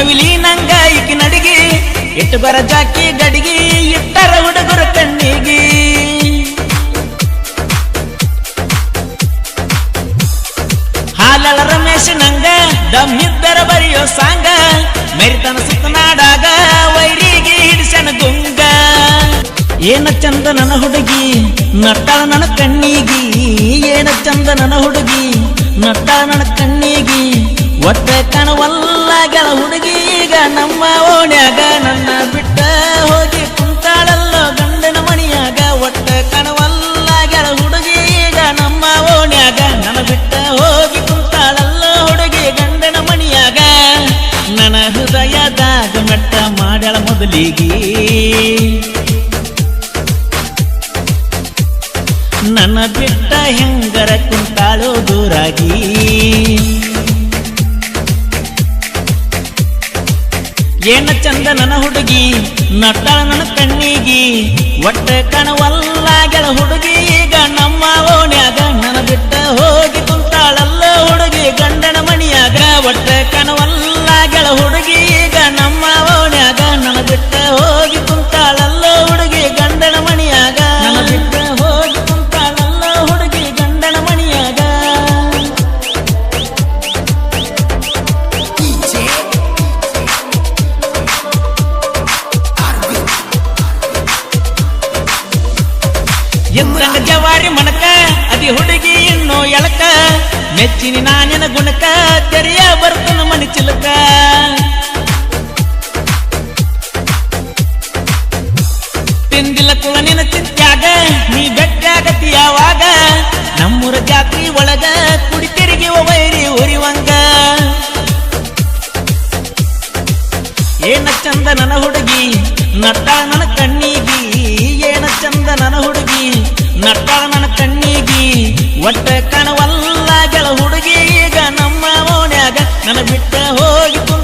ನವಿಲಿ ನಂಗ ಈಕಿ ನಡಿಗಿ, ಇಟ್ಟು ಬರ ಜಾಕಿ ಗಡಿಗಿ, ಇಟ್ಟರ ಹುಡುಗರ ಕಣ್ಣಿಗಿ. ಹಾಲಳ ರಮೇಶ್ ನಂಗ ದಮ್ಮಿದ್ದರ ಬರೆಯೋ ಸಾಂಗ, ಮೆರಿತನ ಸುತ್ತನಾಡಾಗ ವೈರಿಗೆ ಹಿಡಿಸನ ಗುಂಗ. ಏನ ಚಂದ ನನ ಹುಡುಗಿ ನಟ್ಟ ನನ್ನ ಕಣ್ಣಿಗಿ, ಏನ ಚಂದ ನನ ಹುಡುಗಿ, ನಟ್ಟಾಳ ನನ್ನ ನನ್ನ ಬಿಟ್ಟ ಹೆಂಗರ ಕುಂತಾಳೋ ದೂರಾಗಿ. ಏನ ಚಂದ ನನ್ನ ಹುಡುಗಿ, ನಟ್ಟಳ ನನ್ನ ಕಣ್ಣಿಗಿ, ಒಟ್ಟ ಕಣವಲ್ಲ ಗೆಳ ಹುಡುಗಿ, ಈಗ ನಮ್ಮ ಓಣ್ಯಾಗ ನನ್ನ ಬಿಟ್ಟ ಹೋಗಿ ಕುಂತಾಳಲ್ಲ ಹುಡುಗಿ, ಗಂಡನ ಮಣಿಯಾಗ ಒಟ್ಟ ಮೆಚ್ಚಿನಿ ನಾನಿನ ಗುಣಕ ತೆರೆಯ ಬರ್ತನ ಮನಿ ಚಿಲಕ. ತಿಂದಿಲ್ಲ ಕುಳ ನಿನ ನೀ ಬೆಟ್ಟಾಗತಿ ಯಾವಾಗ? ನಮ್ಮೂರ ಜಾತ್ರಿ ಒಳಗ ಕುಡಿ ತಿರುಗಿ ವೈರಿ ಉರಿವಂಗ. ಏನ ಚಂದ ನನ್ನ ಹುಡುಗಿ, ನಟ ನನ್ನ ಕಣ್ಣಿಗಿ, ಏನ ಚಂದ ನನ್ನ ಹುಡುಗಿ, ನಟ ನನ್ನ ಕಣ್ಣಿಗಿ, ಒಟ್ಟ ಕಣವಲ್ಲ ಓಣ್ಯಾಗ ನನ್ನ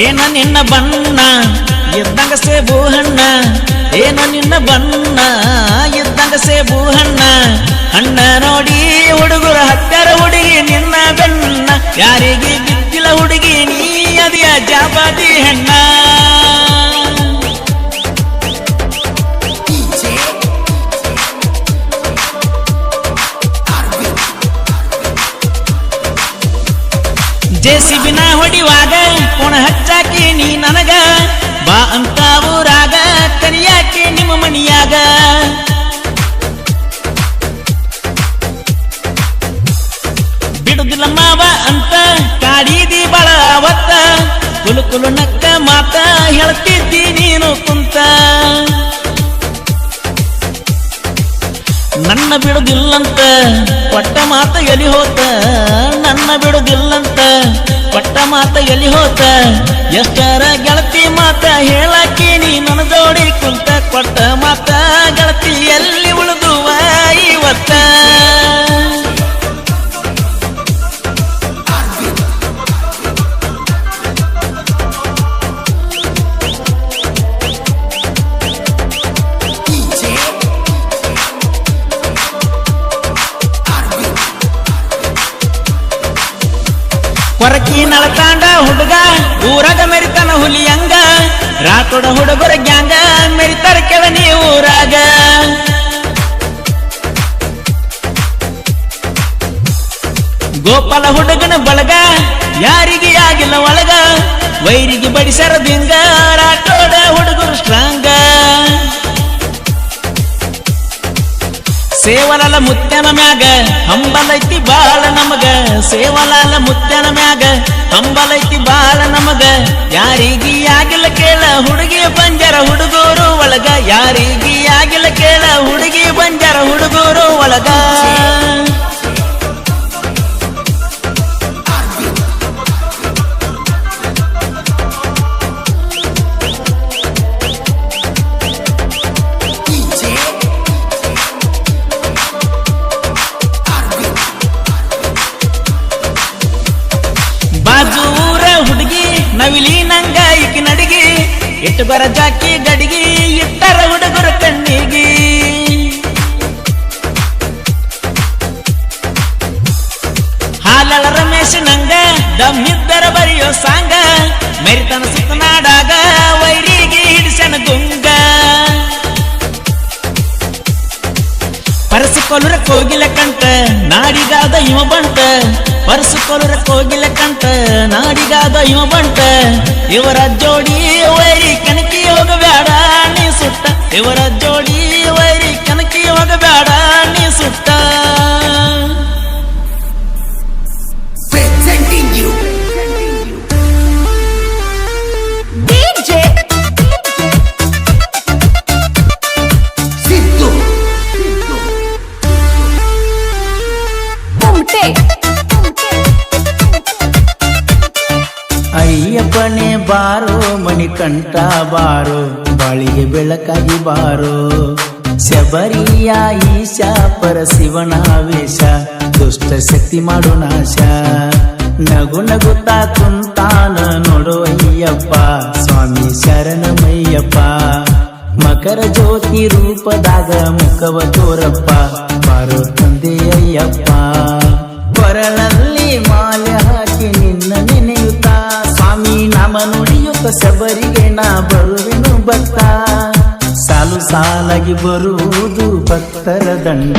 ಏನ ನಿನ್ನ ಬಣ್ಣ, ಇದ್ದಂಗ ಸೇಬು ಹಣ್ಣ. ಏನ ನಿನ್ನ ಬಣ್ಣ, ಇದ್ದಂಗ ಸೇಬು ಹಣ್ಣ. ಹಣ್ಣ ನೋಡಿ ಹುಡುಗರ ಹತ್ತರ ಹುಡುಗಿ ನಿನ್ನ ಬೆನ್ನ. ಯಾರಿಗೆ ಬಿದ್ದಿಲ್ಲ ಹುಡುಗಿ, ನೀ ಅದಿಯ ಜಾಪಾತಿ ಹೆಣ್ಣ. ಜೆಸಿಬಿನ ಹೊಡಿವಾಗ ಕೋಣ ಹಚ್ಚಾಕಿ ನೀ ನನಗ. ಬಾ ಅಂತ ಊರಾಗ, ಕರಿಯಾಕೆ ನಿಮ್ಮ ಮನಿಯಾಗ. ಬಿಡುದಿಲ್ಲ ಮಾವ ಅಂತ ಕಾಡಿದಿ ಬಳ ಅವತ್ತ. ಕುಲು ಕುಲು ನಕ್ಕ ಮಾತ ಹೇಳ್ತಿದ್ದಿ ನೀನು ನನ್ನ ಬಿಡುದಿಲ್ಲಂತ ಕೊಟ್ಟ ಮಾತ ಎಲಿ ಹೋತ, ನನ್ನ ಬಿಡುದಿಲ್ಲಂತ ಕೊಟ್ಟ ಮಾತ ಎಲಿ ಹೋತ. ಎಷ್ಟರ ಗೆಳತಿ ಮಾತ ಹೇಳಾಕಿ ನೀ ನನ್ನ ಹುಡುಗ ಊರಾಗ ಮೆರಿತನ ಹುಲಿಯಂಗ, ರಾತೋಡ ಹುಡುಗರ ಗ್ಯಾಂಗ, ಮೆರಿತಾರ ಕೆಳನಿ ಊರಾಗ. ಗೋಪಾಲ ಹುಡುಗನ ಬಳಗ, ಯಾರಿಗೆ ಆಗಿಲ್ಲ ಒಳಗ, ವೈರಿಗೆ ಬಡಿಸರ ದಿಂಗ ರಾಟೋಡ ಹುಡುಗರು ಸ್ಟ್ರಾಂಗ ಸೇವಲಲ ಮುತ್ತನ ಮ್ಯಾಗ, ಹಂಬಲೈತಿ ಬಾಳ ನಮಗ ಸೇವಲಾಲ ಮುತ್ಯನ ಮ್ಯಾಗ, ಹಂಬಲೈತಿ ಬಾಳ ನಮಗ. ಯಾರಿಗಿ ಆಗಿಲ್ಲ ಕೇಳ, ಹುಡುಗಿ ಬಂಜರ ಹುಡುಗರು ಒಳಗ. ಯಾರಿಗಿ ಆಗಿಲ್ಲ ಕೇಳ, ಹುಡುಗಿ ಬಂಜರ ಹುಡುಗರು ಒಳಗ. ಇಟ್ಟು ಬರ ಜಾಕಿ ಗಡಿಗೆ, ಇಟ್ಟರ ಹುಡುಗರು ಕಣ್ಣಿಗೆ. ಹಾಲಳ ರಮೇಶ್ ನಂಗ ದಮ್ಮಿದ್ದರ ಬರೆಯೋ ಸಾಂಗ, ಮೆರಿತನ ಸುತ್ತನಾಡಾಗ ಪರಸಿಕೊಲುರ ಕೋಗಿಲ ಕಂಟ ನಾಡಿಗಾದ ಇವ ಬಂಟ. ಪರಸಿಕೊಲುರ ಕೋಗಿಲ ಕಂತ ನಾಡಿಗಾದ ಇವ ಬಂಟ. ಇವರ ಜೋಡಿ ವೈರಿ ಕನಕಿ ಹೋಗಬೇಡ ನೀ ಸುತ್ತ ಇವರ ಅಯ್ಯಪ್ಪನೇ ಬಾರೋ ಮಣಿ ಕಂಠ ಬಾರೋ, ಬಾಳಿಗೆ ಬೆಳಕಾಗಿ ಬಾರೋ. ಶಬರಿಯ ಈಶಾ ಪರ ಶಿವನ ವೇಷ, ದುಷ್ಟ ಶಕ್ತಿ ಮಾಡು ನಾಶ. ನಗು ನಗುತ್ತಾ ಕುಂತಾನ ನೋಡು ಅಯ್ಯಪ್ಪ, ಸ್ವಾಮಿ ಶರಣಮಯ್ಯಪ್ಪ. ಮಕರ ಜ್ಯೋತಿ ರೂಪದಾಗ ಮುಖವ ತೋರಪ್ಪ, ಬಾರೋ ತಂದೆ ಅಯ್ಯಪ್ಪ. ಕೊರಳಲ್ಲಿ ಮಾಲೆ ಹಾಕಿ ನಿನ್ನ ನೆನೆಯುತ್ತಾ ಸ್ವಾಮಿ ನಾಮ ನುಡಿಯುತ್ತ ಶಬರಿಗೆ ನಾ ಬರುವೆನು ಭಕ್ತ. ಸಾಲು ಸಾಲಾಗಿ ಬರುವುದು ಭಕ್ತರ ದಂಡ.